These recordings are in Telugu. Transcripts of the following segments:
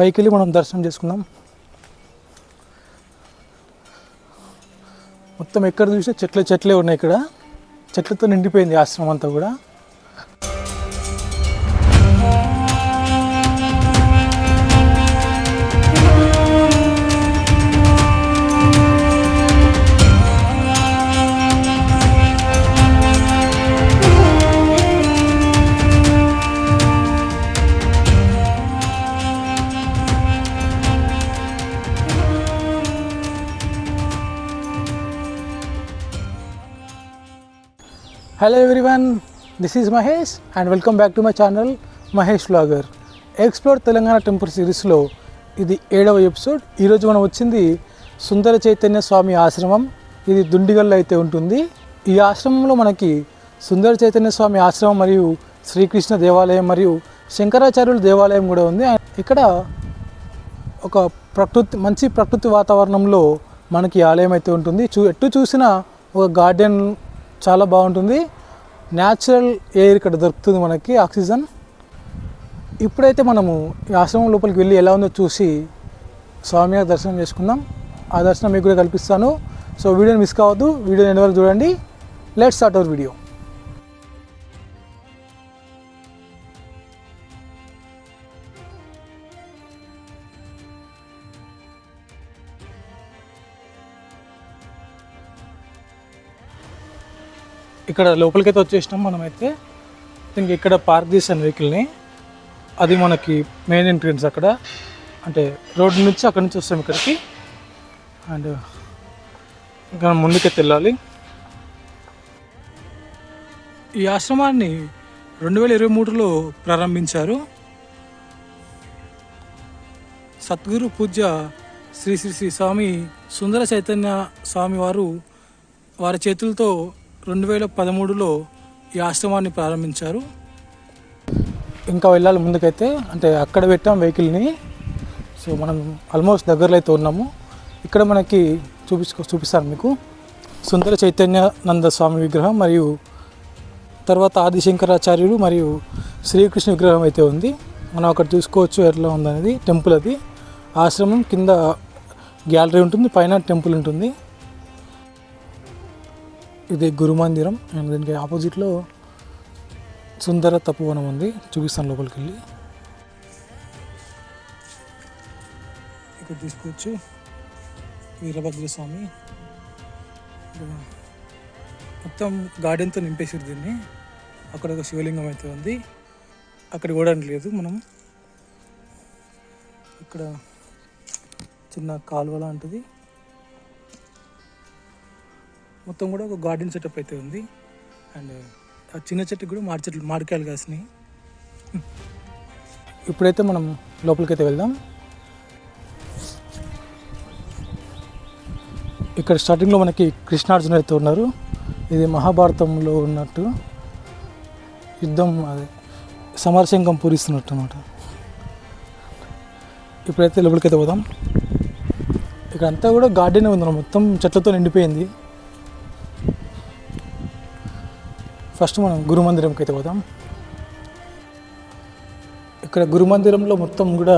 పైకి వెళ్ళి మనం దర్శనం చేసుకుందాం. మొత్తం ఎక్కడ చూసినా చెట్లే చెట్లే ఉన్నాయి ఇక్కడ. చెట్లతో నిండిపోయింది ఆశ్రమం అంతా కూడా. Hello everyone this is Mahesh and welcome back to my channel Mahesh vlogger explore Telangana temple సిరీస్లో ఇది ఏడవ ఎపిసోడ్ ఈరోజు మనం వచ్చింది సుందర చైతన్య స్వామి ఆశ్రమం. ఇది దుండిగల్లో అయితే ఉంటుంది. ఈ ఆశ్రమంలో మనకి సుందర చైతన్య స్వామి ఆశ్రమం మరియు శ్రీకృష్ణ దేవాలయం మరియు శంకరాచార్యుల దేవాలయం కూడా ఉంది. ఇక్కడ ఒక ప్రకృతి మంచి ప్రకృతి వాతావరణంలో మనకి ఆలయం అయితే ఉంటుంది. చూ ఎటు చూసినా ఒక గార్డెన్ చాలా బాగుంటుంది. న్యాచురల్ ఎయిర్ ఇక్కడ దొరుకుతుంది మనకి ఆక్సిజన్. ఇప్పుడైతే మనము ఈ ఆశ్రమం లోపలికి వెళ్ళి ఎలా ఉందో చూసి స్వామివారి దర్శనం చేసుకుందాం. ఆ దర్శనం మీకు కూడా కల్పిస్తాను. సో వీడియోని మిస్ కావద్దు. వీడియో ఎండ్ చూడండి. లెట్ స్టార్ట్ అవర్ వీడియో ఇక్కడ లోపలికైతే వచ్చేసినాం మనమైతే. ఇంక ఇక్కడ పార్క్ చేసాను వెహికల్ని అది మనకి మెయిన్ ఎంట్రన్స్ అక్కడ. అంటే రోడ్డు నుంచి అక్కడ నుంచి వస్తాం ఇక్కడికి. అండ్ ఇంకా ముందుకైతే వెళ్ళాలి. ఈ ఆశ్రమాన్ని రెండు వేల ఇరవై మూడులో ప్రారంభించారు. సద్గురు పూజ్య శ్రీ శ్రీ శ్రీ స్వామి సుందర చైతన్య స్వామి వారు వారి చేతులతో రెండు వేల పదమూడులో ఈ ఆశ్రమాన్ని ప్రారంభించారు. ఇంకా వెళ్ళాలి ముందుకైతే అంటే అక్కడ పెట్టాం వెహికల్ని. సో మనం ఆల్మోస్ట్ దగ్గరలో అయితే ఉన్నాము. ఇక్కడ మనకి చూపించుకో చూపిస్తాను మీకు. సుందర చైతన్య నంద స్వామి విగ్రహం మరియు తర్వాత ఆదిశంకరాచార్యులు మరియు శ్రీకృష్ణ విగ్రహం అయితే ఉంది. మనం అక్కడ చూసుకోవచ్చు ఎట్లా ఉందనేది. టెంపుల్ అది. ఆశ్రమం కింద గ్యాలరీ ఉంటుంది పైన టెంపుల్ ఉంటుంది. ఇది గురు మందిరం. అండ్ దీనికి ఆపోజిట్లో సుందర తపోవనం ఉంది. చూపిస్తాను లోపలికి వెళ్ళి. ఇక్కడ తీసుకోవచ్చు వీరభద్ర స్వామి మొత్తం గార్డెన్తో నింపేసారు దీన్ని. అక్కడ ఒక శివలింగం అయితే ఉంది. అక్కడ కూడా లేదు మనం. ఇక్కడ చిన్న కాలువ లాంటిది. మొత్తం కూడా ఒక గార్డెన్ సెటప్ అయితే ఉంది. అండ్ ఆ చిన్న చెట్టుకి కూడా మాడి చెట్లు మాడికాయలు కాసినాయి. ఇప్పుడైతే మనం లోపలికైతే వెళ్దాం. ఇక్కడ స్టార్టింగ్లో మనకి కృష్ణార్జున అయితే ఉన్నారు. ఇది మహాభారతంలో ఉన్నట్టు యుద్ధం అదే సమరశంకం పూరిస్తున్నట్టు అనమాట ఇప్పుడైతే లోపలికైతే పోదాం. ఇక్కడ అంతా కూడా గార్డెన్ ఉంది మొత్తం చెట్లతో నిండిపోయింది. ఫస్ట్ మనం గురు మందిరంకి అయితే పోదాం. ఇక్కడ గురు మందిరంలో మొత్తం కూడా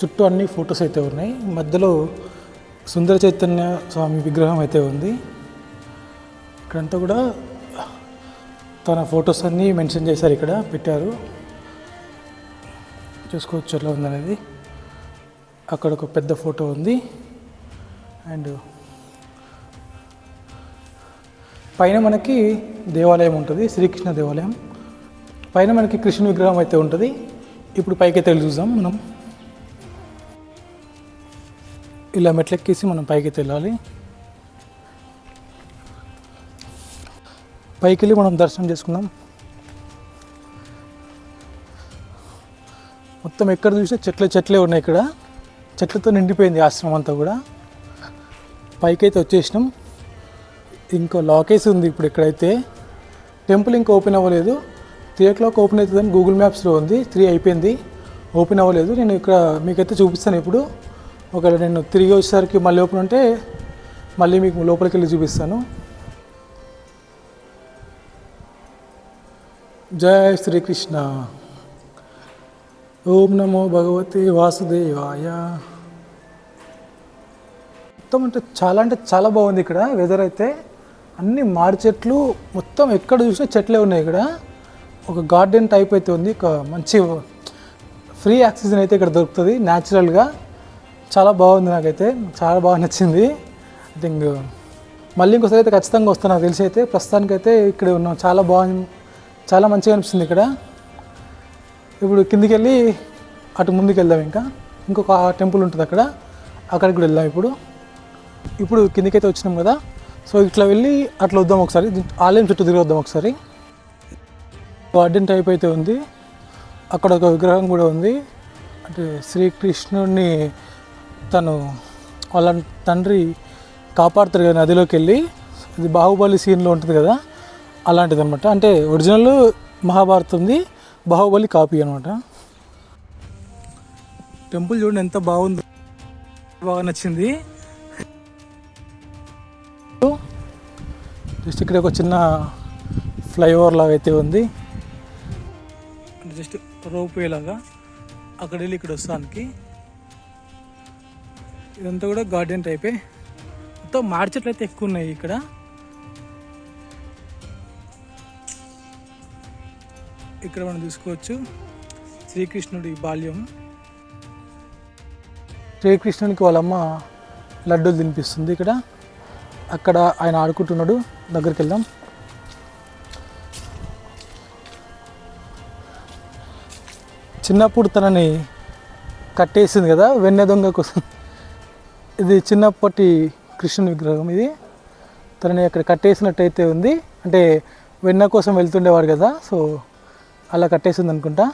చుట్టూ అన్ని ఫొటోస్ అయితే ఉన్నాయి. మధ్యలో సుందర చైతన్య స్వామి విగ్రహం అయితే ఉంది. ఇక్కడంతా కూడా తన ఫొటోస్ అన్నీ మెన్షన్ చేశారు ఇక్కడ పెట్టారు. చూసుకోవచ్చు ఎట్లా ఉందనేది. అక్కడ ఒక పెద్ద ఫోటో ఉంది. అండ్ పైన మనకి దేవాలయం ఉంటుంది శ్రీకృష్ణ దేవాలయం. పైన మనకి కృష్ణ విగ్రహం అయితే ఉంటుంది. ఇప్పుడు పైకి అయితే వెళ్ళి చూద్దాం మనం. ఇలా మెట్లెక్కేసి మనం పైకి అయితే వెళ్ళాలి. పైకి వెళ్ళి మనం దర్శనం చేసుకుందాం. మొత్తం ఎక్కడ చూసినా చెట్లే చెట్లే ఉన్నాయి ఇక్కడ. చెట్లతో నిండిపోయింది ఆశ్రమం అంతా కూడా. పైకి అయితే వచ్చేసినాం. ఇంకో లాకేజ్ ఉంది ఇప్పుడు ఇక్కడైతే. టెంపుల్ ఇంకా ఓపెన్ అవ్వలేదు. త్రీ ఓ క్లాక్ ఓపెన్ అవుతుందని గూగుల్ మ్యాప్స్లో ఉంది. త్రీ అయిపోయింది. ఓపెన్ అవ్వలేదు. నేను ఇక్కడ మీకైతే చూపిస్తాను ఇప్పుడు. ఒకవేళ నేను తిరిగి వచ్చేసరికి మళ్ళీ ఓపెన్ ఉంటే మళ్ళీ మీకు లోపలికి వెళ్ళి చూపిస్తాను. జయ శ్రీకృష్ణ. ఓం నమో భగవతి వాసుదేవాయ. మొత్తం అంటే చాలా అంటే చాలా బాగుంది ఇక్కడ వెదర్ అయితే. అన్ని మాడి చెట్లు మొత్తం ఎక్కడ చూసినా చెట్లే ఉన్నాయి ఇక్కడ. ఒక గార్డెన్ టైప్ అయితే ఉంది. ఒక మంచి ఫ్రీ ఆక్సిజన్ అయితే ఇక్కడ దొరుకుతుంది న్యాచురల్గా చాలా బాగుంది నాకైతే. చాలా బాగా నచ్చింది. ఐ థింక్ మళ్ళీ ఇంకోసారి అయితే ఖచ్చితంగా వస్తాను. నాకు తెలిసి అయితే ప్రస్తుతానికైతే ఇక్కడ ఉన్నాం. చాలా బాగుంది చాలా మంచిగా అనిపిస్తుంది ఇక్కడ. ఇప్పుడు కిందికి వెళ్ళి అటు ముందుకు వెళ్దాం ఇంకా. ఇంకొక టెంపుల్ ఉంటుంది అక్కడ. అక్కడికి కూడా వెళ్దాం ఇప్పుడు. ఇప్పుడు కిందికైతే వచ్చినాం కదా. సో ఇట్లా వెళ్ళి అట్లా వద్దాం ఒకసారి. ఆలయం చుట్టూ తిరిగి వద్దాం ఒకసారి. గార్డెన్ టైప్ అయితే ఉంది. అక్కడ ఒక విగ్రహం కూడా ఉంది. అంటే శ్రీకృష్ణుడిని తను వాళ్ళ తండ్రి కాపాడుతారు కదా నదిలోకి వెళ్ళి. ఇది బాహుబలి సీన్లో ఉంటుంది కదా. అలాంటిది అనమాట అంటే ఒరిజినల్ మహాభారతంది బాహుబలి కాపీ అనమాట టెంపుల్ చూడండి ఎంత బాగుంది. బాగా నచ్చింది. జస్ట్ ఇక్కడ ఒక చిన్న ఫ్లైఓవర్ లాగా అయితే ఉంది. జస్ట్ రోప్ లాగా అక్కడ వెళ్ళి ఇక్కడ వస్తానికి. ఇదంతా కూడా గార్డెన్ టైపే. మొత్తం మాడి చెట్లు అయితే ఎక్కువ ఉన్నాయి ఇక్కడ. ఇక్కడ మనం చూసుకోవచ్చు శ్రీకృష్ణుడి బాల్యం. శ్రీకృష్ణునికి వాళ్ళమ్మ లడ్డూలు తినిపిస్తుంది ఇక్కడ. అక్కడ ఆయన ఆడుకుంటున్నాడు. దగ్గరికి వెళ్దాం. చిన్నప్పుడు తనని కట్టేసింది కదా వెన్నె దొంగ కోసం. ఇది చిన్నప్పటి కృష్ణుని విగ్రహం ఇది. తనని అక్కడ కట్టేసినట్టయితే ఉంది. అంటే వెన్న కోసం వెళ్తుండేవాడు కదా సో అలా కట్టేసింది అనుకుంటా.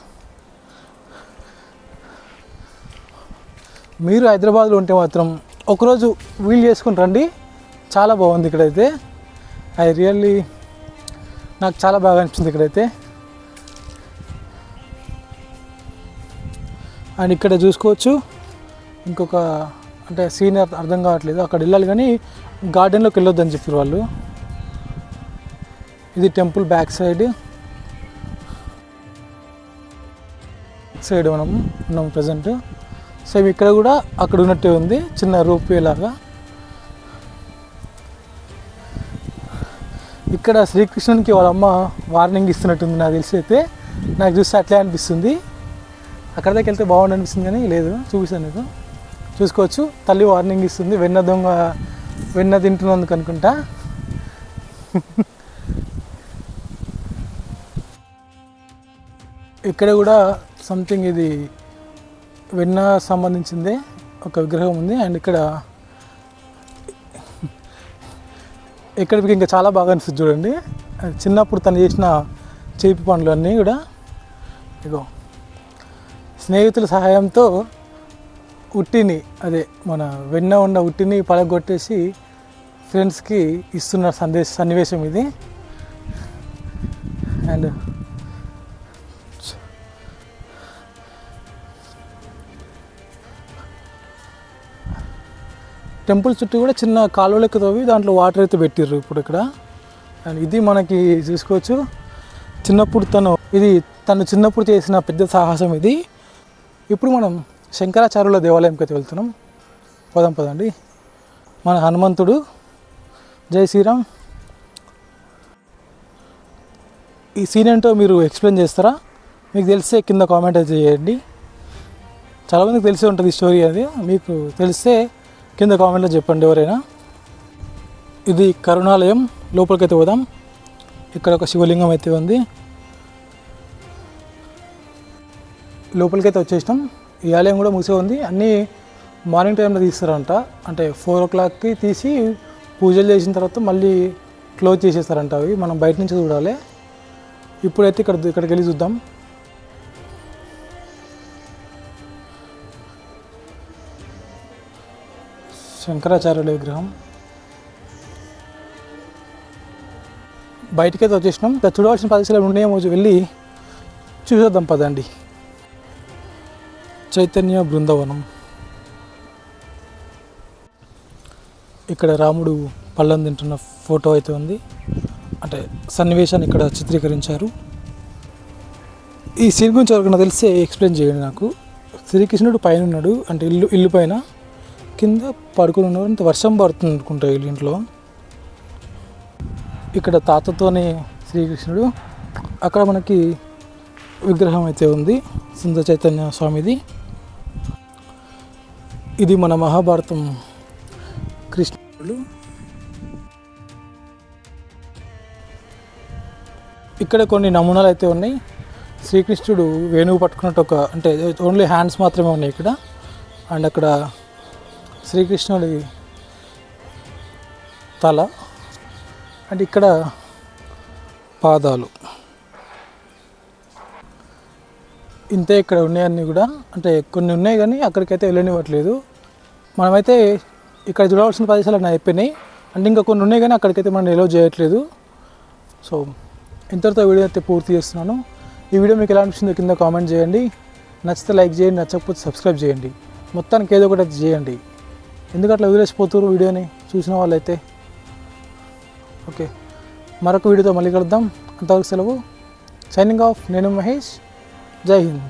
మీరు హైదరాబాద్లో ఉంటే మాత్రం ఒకరోజు వీలు చేసుకుని రండి. చాలా బాగుంది ఇక్కడైతే. ఐ రియల్లీ నాకు చాలా బాగా అనిపించింది ఇక్కడైతే. అండ్ ఇక్కడ చూసుకోవచ్చు ఇంకొక అంటే సీన్ అర్థం కావట్లేదు అక్కడ వెళ్ళాలి కానీ గార్డెన్లోకి వెళ్ళొద్దని చెప్పారు వాళ్ళు. ఇది టెంపుల్ బ్యాక్ సైడ్. సైడ్ మనం ఉన్నాం ప్రజెంట్ సేమ్ ఇక్కడ కూడా అక్కడ ఉన్నట్టే ఉంది చిన్న రూపే లాగా. ఇక్కడ శ్రీకృష్ణునికి వాళ్ళ అమ్మ వార్నింగ్ ఇస్తున్నట్టుంది నాకు తెలిసి అయితే నాకు చూస్తే అట్లే అనిపిస్తుంది. అక్కడ దాకా వెళ్తే బాగుండు అనిపిస్తుంది కానీ లేదు చూపిస్తాను నీకు. చూసుకోవచ్చు. తల్లి వార్నింగ్ ఇస్తుంది. వెన్న దొంగ వెన్న తింటున్నందుకు అనుకుంటా. ఇక్కడ కూడా సంథింగ్ ఇది వెన్న సంబంధించిందే. ఒక విగ్రహం ఉంది. అండ్ ఇక్కడ ఎక్కడికి ఇంకా చాలా బాగా అనిపిస్తుంది చూడండి. చిన్నప్పుడు తను చేసిన చేపి పనులు అన్నీ కూడా ఇగో స్నేహితుల సహాయంతో ఉట్టిని అదే మన వెన్న ఉన్న ఉట్టిని పడగొట్టేసి ఫ్రెండ్స్కి ఇస్తున్న సందేశ సన్నివేశం ఇది. అండ్ టెంపుల్ చుట్టూ కూడా చిన్న కాలువలకి తవ్వి దాంట్లో వాటర్ అయితే పెట్టిర్రు ఇప్పుడు ఇక్కడ. అండ్ ఇది మనకి చూసుకోవచ్చు చిన్నప్పుడు తను ఇది తను చిన్నప్పుడు చేసిన పెద్ద సాహసం ఇది. ఇప్పుడు మనం శంకరాచార్యుల దేవాలయంకి అయితే వెళ్తున్నాం. పోదాం పదండి. మన హనుమంతుడు. జై శ్రీరామ్. ఈ సీన్ ఏంటో మీరు ఎక్స్ప్లెయిన్ చేస్తారా? మీకు తెలిస్తే కింద కామెంట్ అయితే చేయండి. చాలామందికి తెలిసే ఉంటుంది ఈ స్టోరీ అది మీకు తెలిస్తే కింద కామెంట్లో చెప్పండి ఎవరైనా. ఇది కరుణాలయం లోపలికైతే పోదాం. ఇక్కడ ఒక శివలింగం అయితే ఉంది. లోపలికైతే వచ్చేసినాం. ఈ ఆలయం కూడా మూసే ఉంది. అన్నీ మార్నింగ్ టైంలో తీస్తారంట. అంటే ఫోర్ ఓ క్లాక్కి తీసి పూజలు చేసిన తర్వాత మళ్ళీ క్లోజ్ చేసేస్తారంట అవి. మనం బయట నుంచి చూడాలి. ఇప్పుడైతే ఇక్కడ ఇక్కడికి వెళ్ళి చూద్దాం. శంకరాచార్యుల విగ్రహం. బయటకైతే వచ్చేసినాం. ఇంకా చూడవలసిన ప్రదేశాలు ఉన్నాయేమో వెళ్ళి చూసేద్దాం పదండి. చైతన్య బృందావనం. ఇక్కడ రాముడు పళ్ళం తింటున్న ఫోటో అయితే ఉంది. అంటే సన్నివేశాన్ని ఇక్కడ చిత్రీకరించారు. ఈ సీన్ గురించి ఎవరికైనా తెలిస్తే ఎక్స్ప్లెయిన్ చేయండి నాకు. శ్రీకృష్ణుడు పైన ఉన్నాడు. అంటే ఇల్లు ఇల్లు పైన. కింద పడుకుని ఉన్నారు ఇంత వర్షం పడుతుంది అనుకుంటా వీళ్ళ ఇంట్లో. ఇక్కడ తాతతోనే శ్రీకృష్ణుడు. అక్కడ మనకి విగ్రహం అయితే ఉంది సుందర చైతన్య స్వామిది. ఇది మన మహాభారతం. కృష్ణుడు ఇక్కడ కొన్ని నమూనాలు అయితే ఉన్నాయి. శ్రీకృష్ణుడు వేణువు పట్టుకున్నట్టు ఒక అంటే ఓన్లీ హ్యాండ్స్ మాత్రమే ఉన్నాయి ఇక్కడ. అండ్ అక్కడ శ్రీకృష్ణుడి తల అండ్ ఇక్కడ పాదాలు. ఇంతే ఇక్కడ ఉన్నాయన్నీ కూడా అంటే కొన్ని ఉన్నాయి కానీ అక్కడికైతే వెళ్ళనివ్వట్లేదు. మనమైతే ఇక్కడ చూడవలసిన ప్రదేశాలు అన్నీ అయిపోయినాయి. అంటే ఇంకా కొన్ని ఉన్నాయి కానీ అక్కడికైతే మనం నిలవ చేయట్లేదు. సో ఇంతటితో వీడియో అయితే పూర్తి చేస్తున్నాను. ఈ వీడియో మీకు ఎలా అనిపిస్తుందో కింద కామెంట్ చేయండి. నచ్చితే లైక్ చేయండి నచ్చకపోతే సబ్స్క్రైబ్ చేయండి. మొత్తానికి ఏదో ఒకటి చేయండి. ఎందుకు అట్లా వదిలేసిపోతున్నారు వీడియోని? చూసిన వాళ్ళైతే. ఓకే. మరొక వీడియోతో మళ్ళీ కలుద్దాం. అంతవరకు సెలవు. సైనింగ్ ఆఫ్ నేను మహేష్. జై హింద్.